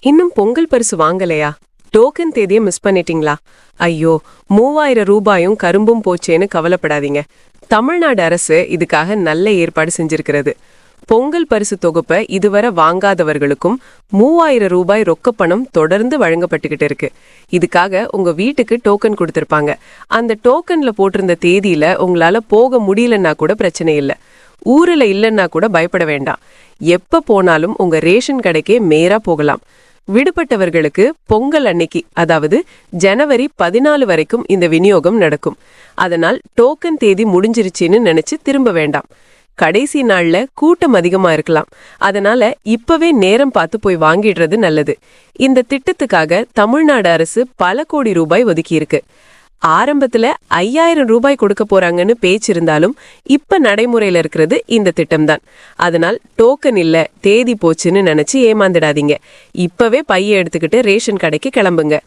இன்னும் பொங்கல் பரிசு வாங்கலையா? டோக்கன் தேதியை மிஸ் பண்ணிட்டீங்களா? ஐயோ மூவாயிரம் ரூபாயும் கரும்பும் போச்சேன்னு கவலைப்படாதீங்க. தமிழ்நாடு அரசு இதுக்காக நல்ல ஏற்பாடு செஞ்சிருக்கிறது. பொங்கல் பரிசு தொகுப்பை இதுவரை வாங்காதவர்களுக்கும் மூவாயிரம் ரூபாய் ரொக்கப்பணம் தொடர்ந்து வழங்கப்பட்டுக்கிட்டு இருக்கு. இதுக்காக உங்க வீட்டுக்கு டோக்கன் கொடுத்துருப்பாங்க. அந்த டோக்கன்ல போட்டிருந்த தேதியில உங்களால போக முடியலன்னா கூட பிரச்சனை இல்லை. ஊர்ல இல்லைன்னா கூட பயப்பட வேண்டாம். எப்ப போனாலும் உங்க ரேஷன் கடைக்கே மேரா போகலாம். விடுபட்டவர்களுக்கு பொங்கல் அன்னைக்கு அதாவது ஜனவரி பதினாலு வரைக்கும் இந்த விநியோகம் நடக்கும். அதனால் டோக்கன் தேதி முடிஞ்சிருச்சுன்னு நினைச்சு திரும்ப வேண்டாம். கடைசி நாள்ல கூட்டம் அதிகமா இருக்கலாம். அதனால இப்பவே நேரம் பார்த்து போய் வாங்கிடுறது நல்லது. இந்த திட்டத்துக்காக தமிழ்நாடு அரசு பல கோடி ரூபாய் ஒதுக்கியிருக்கு. ஆரம்பத்துல ஐயாயிரம் ரூபாய் கொடுக்க போறாங்கன்னு பேச்சு இருந்தாலும் இப்ப நடைமுறையில இருக்கிறது இந்த திட்டம்தான். அதனால் டோக்கன் இல்ல தேதி போச்சுன்னு நினைச்சு ஏமாந்துடாதீங்க. இப்பவே பைய எடுத்துக்கிட்டு ரேஷன் கடைக்கு கிளம்புங்க.